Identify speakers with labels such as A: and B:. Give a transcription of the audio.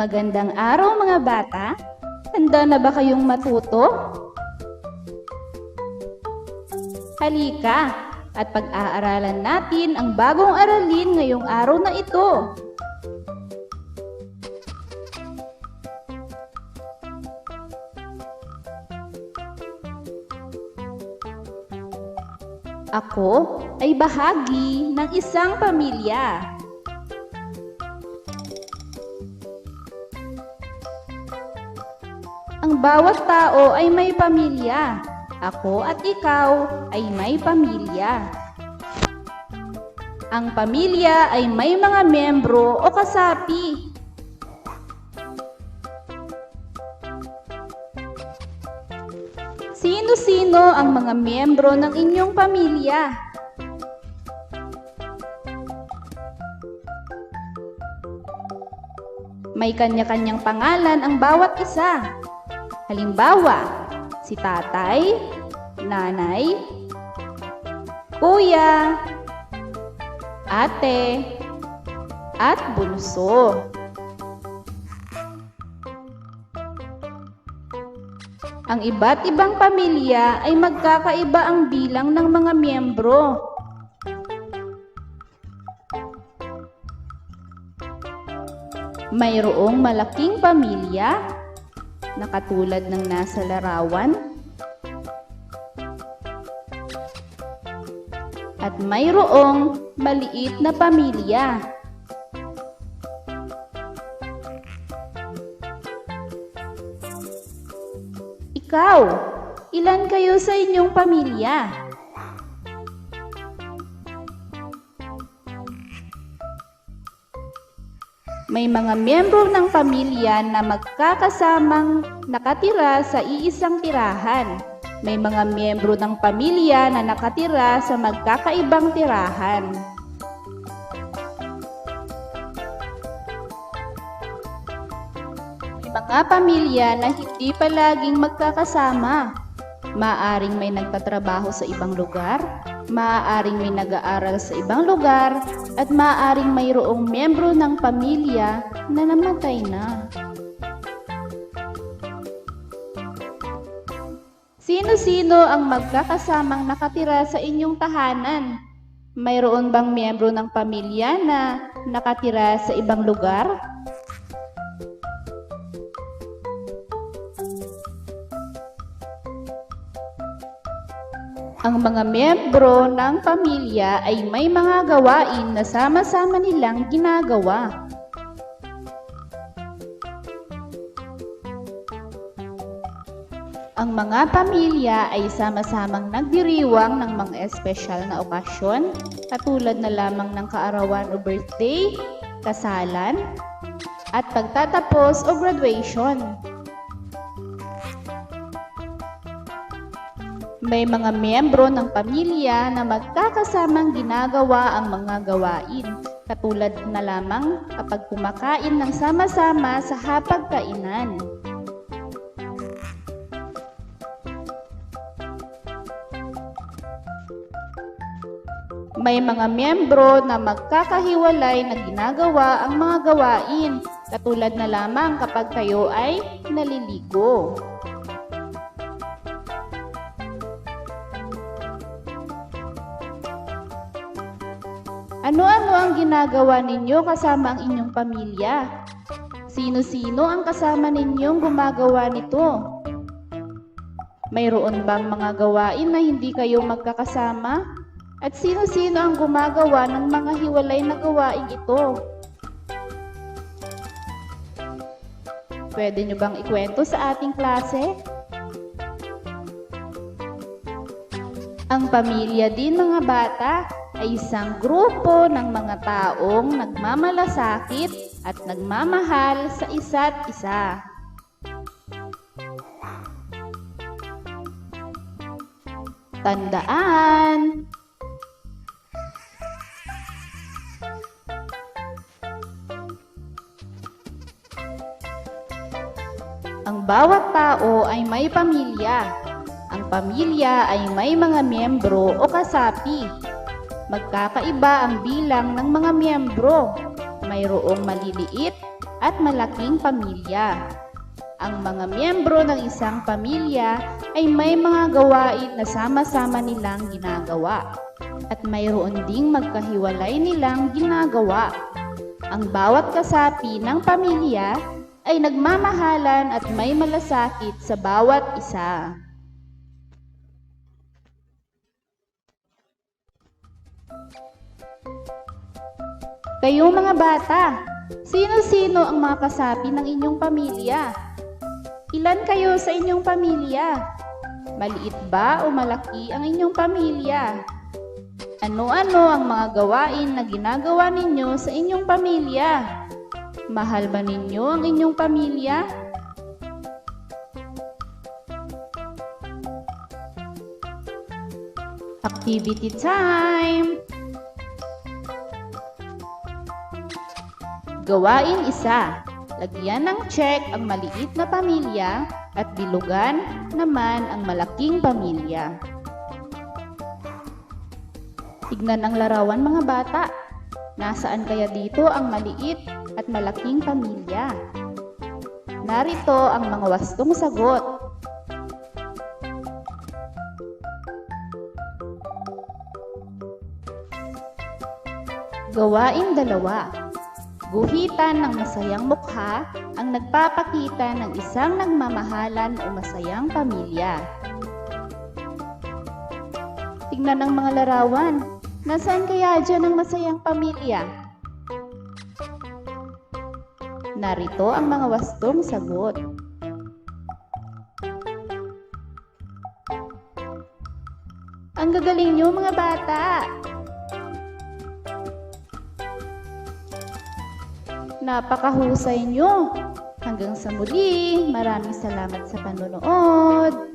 A: Magandang araw mga bata. Handa na ba kayong matuto? Halika at pag-aaralan natin ang bagong aralin ngayong araw na ito. Ako ay bahagi ng isang pamilya. Ang bawat tao ay may pamilya. Ako at ikaw ay may pamilya. Ang pamilya ay may mga membro o kasapi. Sino-sino ang mga membro ng inyong pamilya? May kanya-kanyang pangalan ang bawat isa. Halimbawa, si tatay, nanay, kuya, ate, at bunso. Ang iba't ibang pamilya ay magkakaiba ang bilang ng mga miyembro. Mayroong malaking pamilya na katulad ng nasa larawan at mayroong maliit na pamilya. Ikaw, ilan kayo sa inyong pamilya? May mga miyembro ng pamilya na magkakasamang nakatira sa iisang tirahan. May mga miyembro ng pamilya na nakatira sa magkakaibang tirahan. May mga pamilya na hindi palaging magkakasama. Maaring may nagtatrabaho sa ibang lugar, maaaring may nag-aaral sa ibang lugar, at maaaring mayroong miyembro ng pamilya na namatay na. Sino-sino ang magkakasamang nakatira sa inyong tahanan? Mayroon bang miyembro ng pamilya na nakatira sa ibang lugar? Ang mga miyembro ng pamilya ay may mga gawain na sama-sama nilang ginagawa. Ang mga pamilya ay sama-samang nagdiriwang ng mga espesyal na okasyon, katulad na lamang ng kaarawan o birthday, kasalan, at pagtatapos o graduation. May mga miyembro ng pamilya na magkakasamang ginagawa ang mga gawain, katulad na lamang kapag kumakain ng sama-sama sa hapagkainan. May mga miyembro na magkakahiwalay na ginagawa ang mga gawain, katulad na lamang kapag kayo ay naliligo. Ano-ano ang ginagawa ninyo kasama ang inyong pamilya? Sino-sino ang kasama ninyong gumagawa nito? Mayroon bang mga gawain na hindi kayo magkakasama? At sino-sino ang gumagawa ng mga hiwalay na gawain ito? Pwede nyo bang ikwento sa ating klase? Ang pamilya din mga bata ay isang grupo ng mga taong nagmamalasakit at nagmamahal sa isa't isa. Tandaan! Ang bawat tao ay may pamilya. Ang pamilya ay may mga miyembro o kasapi. Magkakaiba ang bilang ng mga miyembro. Mayroong maliliit at malaking pamilya. Ang mga miyembro ng isang pamilya ay may mga gawain na sama-sama nilang ginagawa at mayroon ding magkahiwalay nilang ginagawa. Ang bawat kasapi ng pamilya ay nagmamahalan at may malasakit sa bawat isa. Kayong mga bata, sino-sino ang mga kasapi ng inyong pamilya? Ilan kayo sa inyong pamilya? Maliit ba o malaki ang inyong pamilya? Ano-ano ang mga gawain na ginagawa ninyo sa inyong pamilya? Mahal ba ninyo ang inyong pamilya? Activity time! Gawain isa. Lagyan ng check ang maliit na pamilya at bilugan naman ang malaking pamilya. Tignan ang larawan mga bata. Nasaan kaya dito ang maliit at malaking pamilya? Narito ang mga wastong sagot. Gawain dalawa. Guhitan ng masayang mukha ang nagpapakita ng isang nagmamahalan o masayang pamilya. Tingnan ang mga larawan. Nasaan kaya dyan ang masayang pamilya? Narito ang mga wastong sagot. Ang gagaling nyo mga bata! Napakahusay nyo! Hanggang sa muli, maraming salamat sa panonood!